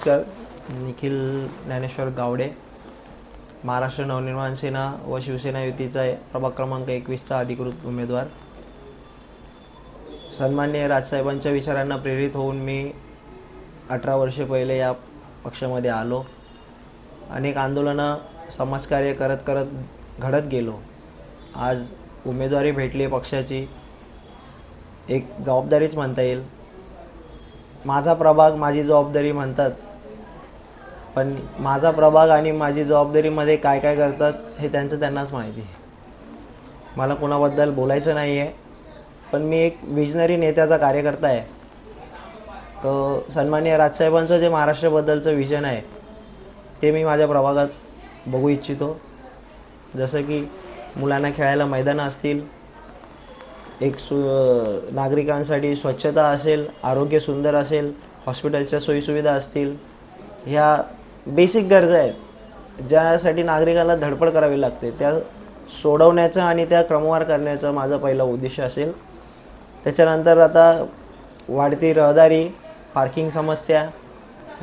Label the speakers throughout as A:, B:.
A: नमस्कार निखिल ज्ञानेश्वर गावडे महाराष्ट्र नवनिर्माण सेना व शिवसेना युतीचा प्रभाग क्रमांक एकवीसचा अधिकृत उमेदवार. सन्मान्य राजसाहेबांच्या विचारांना प्रेरित होऊन मी अठरा वर्षे पहिले या पक्षामध्ये आलो. अनेक आंदोलनं समाजकार्य करत करत घडत गेलो. आज उमेदवारी भेटली पक्षाची. एक जबाबदारीच म्हणता येईल. माझा प्रभाग माझी जबाबदारी म्हणतात. पण माझा प्रभाग आणि माझी जबाबदारीमध्ये काय काय करतात हे त्यांचं त्यांनाच माहिती आहे. मला कोणाबद्दल बोलायचं नाही आहे पण मी एक विजनरी नेत्याचा कार्यकर्ता आहे. तर सन्मान्य राजसाहेबांचं जे महाराष्ट्राबद्दलचं विजन आहे ते मी माझ्या प्रभागात बघू इच्छितो. जसं की मुलांना खेळायला मैदानं असतील एक सु नागरिकांसाठी स्वच्छता असेल आरोग्य सुंदर असेल हॉस्पिटलच्या सोयीसुविधा असतील ह्या बेसिक गरजा आहेत ज्यासाठी नागरिकाला धडपड करावी लागते. त्या सोडवण्याचं आणि त्या क्रमवार करण्याचं माझं पहिलं उद्देश असेल. त्याच्यानंतर आता वाढती रहदारी पार्किंग समस्या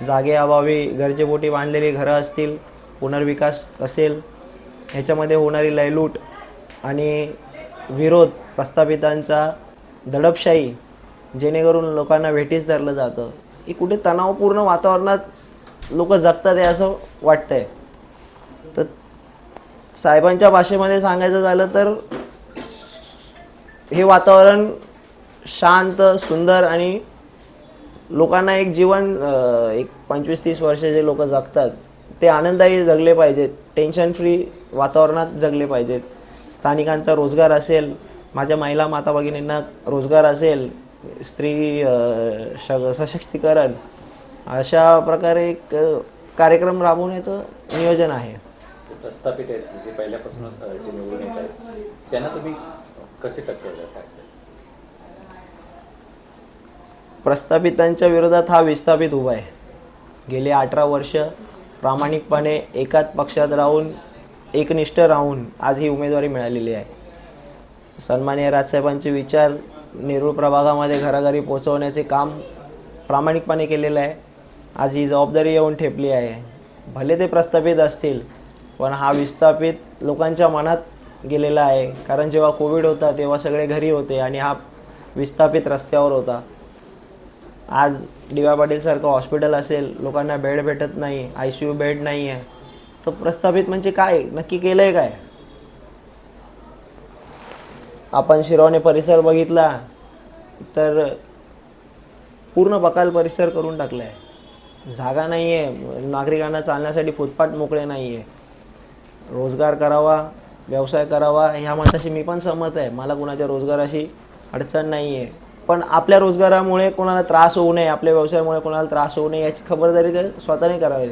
A: जागेअभावी गरजेपोटी बांधलेली घरं असतील पुनर्विकास असेल ह्याच्यामध्ये होणारी लयलूट आणि विरोध प्रस्थापितांचा दडपशाही जेणेकरून लोकांना भेटीस धरलं जातं. हे कुठे तणावपूर्ण वातावरणात लोक जगतात आहे असं वाटतंय. तर साहेबांच्या भाषेमध्ये सांगायचं झालं तर हे वातावरण शांत सुंदर आणि लोकांना एक जीवन एक पंचवीस तीस वर्ष जे लोक जगतात ते आनंदायी जगले पाहिजेत. टेन्शन फ्री वातावरणात जगले पाहिजेत. स्थानिकांचा रोजगार असेल माझ्या महिला माता भगिनींना रोजगार असेल स्त्री श- सशक्तीकरण अशा प्रकारे एक कार्यक्रम राबवण्याचं नियोजन आहे.
B: प्रस्थापित आहेत जे पहिल्यापासूनच ते निवडून येत आहेत त्यांना तुम्ही कसे टक्कर
A: प्रस्थापितांच्या विरोधात हा विस्थापित उभा आहे. गेली अठरा वर्ष प्रामाणिकपणे एकाच पक्षात राहून एकनिष्ठ राहून आज ही उमेदवारी मिळालेली आहे. सन्मान्य राजसाहेबांचे विचार नेरूळ प्रभागामध्ये घराघरी पोहोचवण्याचे काम प्रामाणिकपणे केलेलं आहे. आज ही जबाबदारी येऊन ठेपली आहे. भले ते प्रस्थापित असतील पण हा विस्थापित लोकांच्या मनात गेलेला आहे. कारण जेव्हा कोविड होता तेव्हा सगळे घरी होते आणि हा विस्थापित रस्त्यावर होता. आज डी वाय पाटीलसारखं हॉस्पिटल असेल लोकांना बेड भेटत नाही आय सी यू बेड नाही आहे तर प्रस्थापित म्हणजे काय? नक्की केलं आहे काय? आपण शिरवणे परिसर बघितला तर पूर्ण बकाल परिसर करून टाकला आहे जागा नाही आहे नागरिकांना चालण्यासाठी फुटपाथ मोकळे नाही आहे रोजगार करावा व्यवसाय करावा ह्या मताशी मी पण सहमत आहे. मला कुणाच्या रोजगाराशी अडचण नाही आहे पण आपल्या रोजगारामुळे कोणाला त्रास होऊ नये आपल्या व्यवसायामुळे कोणाला त्रास होऊ नये याची खबरदारी ते स्वतःने करावी.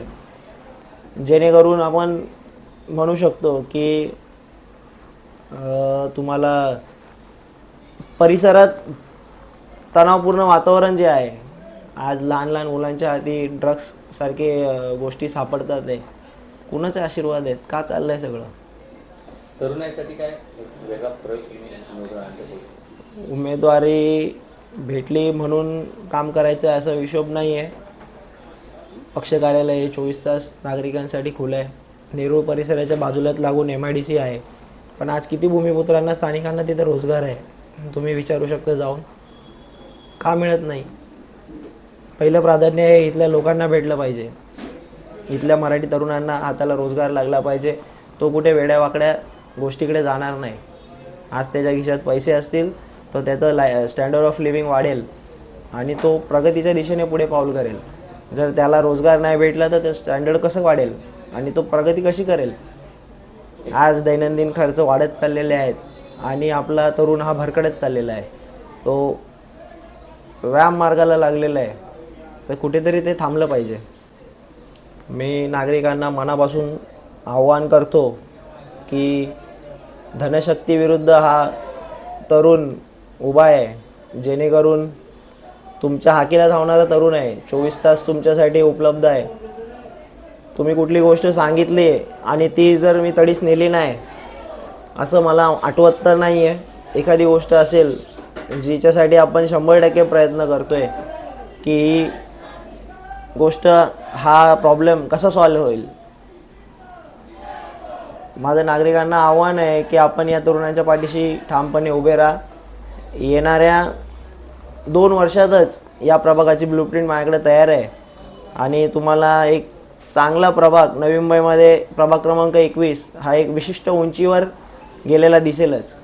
A: जेणेकरून आपण म्हणू शकतो की तुम्हाला परिसरात तणावपूर्ण वातावरण जे आहे आज लहान लहान मुलांच्या हाती ड्रग्स सारखे अं, गोष्टी सापडतात आहे कुणाचे आशीर्वाद आहेत? का चाललंय सगळं?
B: तरुणाईसाठी काय? वेगळा
A: उमेदवारी भेटली म्हणून काम करायचं आहे असा हिशोब नाही आहे पक्ष कार्यालय हे चोवीस तास नागरिकांसाठी खुलं आहे. नेरूळ परिसराच्या बाजूलाच लागून एम आय डी सी आहे. पण आज किती भूमिपुत्रांना स्थानिकांना तिथे रोजगार आहे? तुम्ही विचारू शकता जाऊन. का मिळत नाही? पहिलं प्राधान्य हे इथल्या लोकांना भेटलं पाहिजे. इथल्या मराठी तरुणांना हाताला रोजगार लागला पाहिजे. तो कुठे वेड्यावाकड्या गोष्टीकडे जाणार नाही. आज त्याच्या खिशात पैसे असतील तर त्याचं लाय स्टँडर्ड ऑफ लिव्हिंग वाढेल आणि तो प्रगतीच्या दिशेने पुढे पाऊल करेल. जर त्याला रोजगार नाही भेटला तर ते स्टँडर्ड कसं वाढेल आणि तो प्रगती कशी करेल? आज दैनंदिन खर्च वाढत चाललेले आहेत आणि आपला तरुण हा भरकडत चाललेला आहे. तो व्यायाम मार्गाला लागलेला आहे. तर कुठेतरी ते थांबलं पाहिजे. मी नागरिकांना मनापासून आव्हान करतो की धनशक्तीविरुद्ध हा तरुण उभा आहे जेणेकरून तुमच्या हाकीला धावणारा तरुण आहे. चोवीस तास तुमच्यासाठी उपलब्ध आहे. तुम्ही कुठली गोष्ट सांगितली आणि ती जर मी तडीस नेली नाही असं मला आठवत तर नाही आहे एखादी गोष्ट असेल जिच्यासाठी आपण शंभर टक्के प्रयत्न करतो आहे की गोष्ट हा प्रॉब्लेम कसा सॉल्व्ह होईल? माझं नागरिकांना आव्हान आहे की आपण या तरुणांच्या पाठीशी ठामपणे उभे राहा. येणाऱ्या दोन वर्षातच या प्रभागाची ब्लूप्रिंट माझ्याकडे तयार आहे. आणि तुम्हाला एक चांगला प्रभाग नवी मुंबईमध्ये प्रभाग क्रमांक एकवीस हा एक विशिष्ट उंचीवर गेलेला दिसेलच.